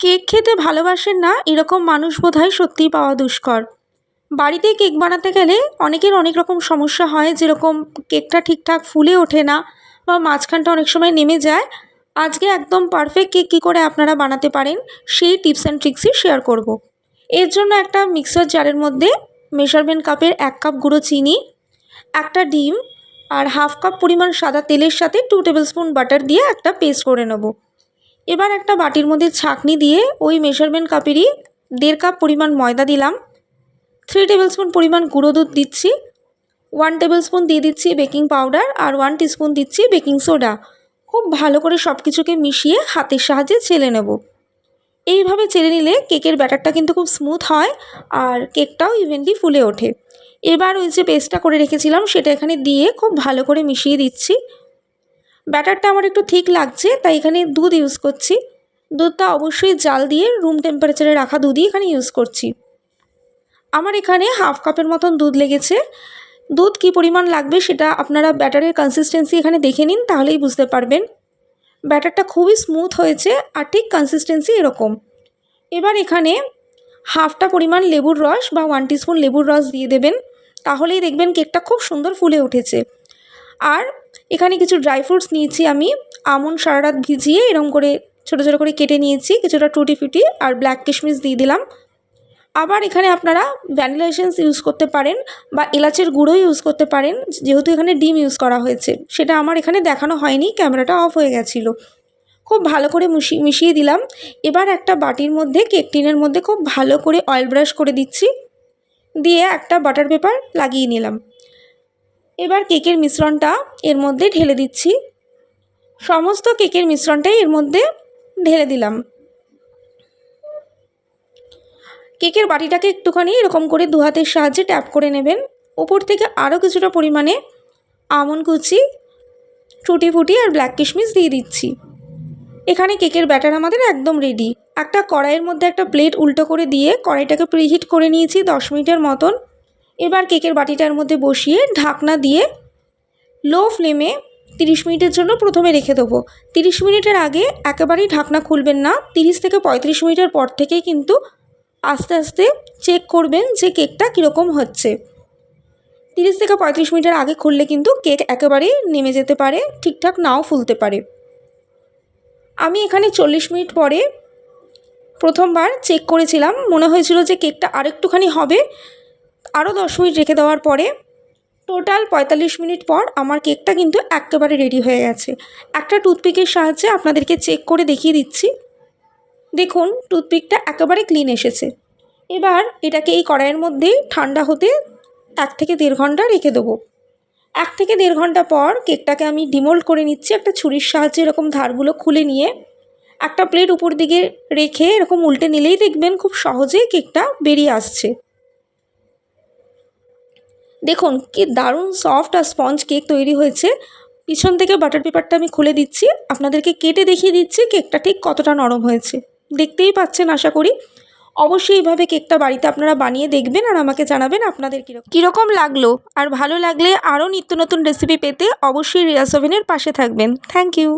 Cake খেতে ভালোবাসেন না, এরকম মানুষ বোধহয় সত্যিই পাওয়া দুষ্কর। বাড়িতে কেক বানাতে গেলে অনেকের অনেক রকম সমস্যা হয়, যেরকম কেকটা ঠিকঠাক ফুলে ওঠে না বা মাঝখানটা অনেক সময় নেমে যায়। আজকে একদম পারফেক্ট কেক কী করে আপনারা বানাতে পারেন, সেই টিপস অ্যান্ড ট্রিক্সই শেয়ার করব। এর জন্য একটা মিক্সার জারের মধ্যে মেজারমেন্ট কাপের এক কাপ গুঁড়ো চিনি, একটা ডিম আর হাফ কাপ পরিমাণ সাদা তেলের সাথে টু টেবিল স্পুন বাটার দিয়ে একটা পেস্ট করে নেব। এবার একটা বাটির মধ্যে ছাঁকনি দিয়ে ওই মেজারমেন্ট কাপেরই দেড় কাপ পরিমাণ ময়দা দিলাম। থ্রি টেবিল স্পুন পরিমাণ গুঁড়ো দুধ দিচ্ছি। ওয়ান টেবিল স্পুন দিয়ে দিচ্ছি বেকিং পাউডার আর ওয়ান টিস্পুন দিচ্ছি বেকিং সোডা খুব ভালো করে সব কিছুকে মিশিয়ে হাতের সাহায্যে ছেলে নেব। এইভাবে চেলে নিলে কেকের ব্যাটারটা কিন্তু খুব স্মুথ হয় আর কেকটাও ইভেনলি ফুলে ওঠে। এবার ওই যে পেস্টটা করে রেখেছিলাম সেটা এখানে দিয়ে খুব ভালো করে মিশিয়ে দিচ্ছি। ব্যাটারটা আমার একটু ঠিক লাগছে, তাই এখানে দুধ ইউজ করছি। দুধটা অবশ্যই জাল দিয়ে রুম টেম্পারেচারে রাখা দুধই এখানে ইউজ করছি। আমার এখানে হাফ কাপের মতন দুধ লেগেছে। দুধ কী পরিমাণ লাগবে সেটা আপনারা ব্যাটারের কনসিস্টেন্সি এখানে দেখে নিন, তাহলেই বুঝতে পারবেন। ব্যাটারটা খুবই স্মুথ হয়েছে আর ঠিক কনসিস্টেন্সি এরকম। এবার এখানে হাফটা পরিমাণ লেবুর রস বা ওয়ান টিস্পুন লেবুর রস দিয়ে দেবেন, তাহলেই দেখবেন কেকটা খুব সুন্দর ফুলে উঠেছে। আর এখানে কিছু ড্রাই ফ্রুটস নিয়েছি আমি। আমন, সারা রাত ভিজিয়ে এরকম করে ছোটো ছোটো করে কেটে নিয়েছি। কিছুটা টুটি ফুটি আর ব্ল্যাক কিশমিশ দিয়ে দিলাম। আবার এখানে আপনারা ভ্যানিলা এসেন্স ইউজ করতে পারেন বা এলাচের গুঁড়ো ইউজ করতে পারেন, যেহেতু এখানে ডিম ইউজ করা হয়েছে। সেটা আমার এখানে দেখানো হয়নি, ক্যামেরাটা অফ হয়ে গেছিল। খুব ভালো করে মিশিয়ে দিলাম। এবার একটা বাটির মধ্যে কেক টিনের মধ্যে খুব ভালো করে অয়েল ব্রাশ করে দিচ্ছি। দিয়ে একটা বাটার পেপার লাগিয়ে নিলাম। এবার কেকের মিশ্রণটা এর মধ্যে ঢেলে দিচ্ছি। সমস্ত কেকের মিশ্রণটাই এর মধ্যে ঢেলে দিলাম। কেকের বাটিটাকে একটুখানি এরকম করে দু হাতের সাহায্যে ট্যাপ করে নেবেন। ওপর থেকে আরও কিছুটা পরিমাণে আমন কুচি, টুটি ফুটি আর ব্ল্যাক কিশমিশ দিয়ে দিচ্ছি। এখানে কেকের ব্যাটার আমাদের একদম রেডি। একটা কড়াইয়ের মধ্যে একটা প্লেট উল্টো করে দিয়ে কড়াইটাকে প্রিহিট করে নিয়েছি দশ মিনিটের মতন। এবার কেকের বাটিটার মধ্যে বসিয়ে ঢাকনা দিয়ে লো ফ্লেমে তিরিশ মিনিটের জন্য প্রথমে রেখে দেবো। তিরিশ মিনিটের আগে একেবারেই ঢাকনা খুলবেন না। তিরিশ থেকে পঁয়ত্রিশ মিনিটের পর থেকেই কিন্তু আস্তে আস্তে চেক করবেন যে কেকটা কীরকম হচ্ছে। তিরিশ থেকে পঁয়ত্রিশ মিনিটের আগে খুললে কিন্তু কেক একেবারেই নেমে যেতে পারে, ঠিকঠাক নাও ফুলতে পারে। আমি এখানে চল্লিশ মিনিট পরে প্রথমবার চেক করেছিলাম। মনে হয়েছিল যে কেকটা আরেকটুখানি হবে। আরও দশ মিনিট রেখে দেওয়ার পরে টোটাল পঁয়তাল্লিশ মিনিট পর আমার কেকটা কিন্তু একেবারে রেডি হয়ে গেছে। একটা টুথপিকের সাহায্যে আপনাদেরকে চেক করে দেখিয়ে দিচ্ছি। দেখুন, টুথপিকটা একেবারে ক্লিন এসেছে। এবার এটাকে এই কড়াইয়ের মধ্যেই ঠান্ডা হতে এক থেকে দেড় ঘণ্টা রেখে দেবো। এক থেকে দেড় ঘণ্টা পর কেকটাকে আমি ডিমোল্ড করে নিচ্ছি একটা ছুরির সাহায্যে এরকম ধারগুলো খুলে নিয়ে। একটা প্লেট উপর দিকে রেখে এরকম উল্টে নিলেই দেখবেন খুব সহজেই কেকটা বেরিয়ে আসছে। দেখুন, কি দারুণ সফট আর স্পঞ্জ কেক তৈরি হয়েছে। পিছন থেকে বাটার পেপারটা আমি খুলে দিচ্ছি। আপনাদেরকে কেটে দেখিয়ে দিচ্ছি কেকটা ঠিক কতটা নরম হয়েছে। দেখতেই পাচ্ছেন, আশা করি। অবশ্যই এইভাবে কেকটা বাড়িতে আপনারা বানিয়ে দেখবেন আর আমাকে জানাবেন আপনাদের কীরকম। কীরকম লাগল আর ভালো লাগলে আরও নিত্য নতুন রেসিপি পেতে অবশ্যই রিয়া সেভেনের পাশে থাকবেন। Thank you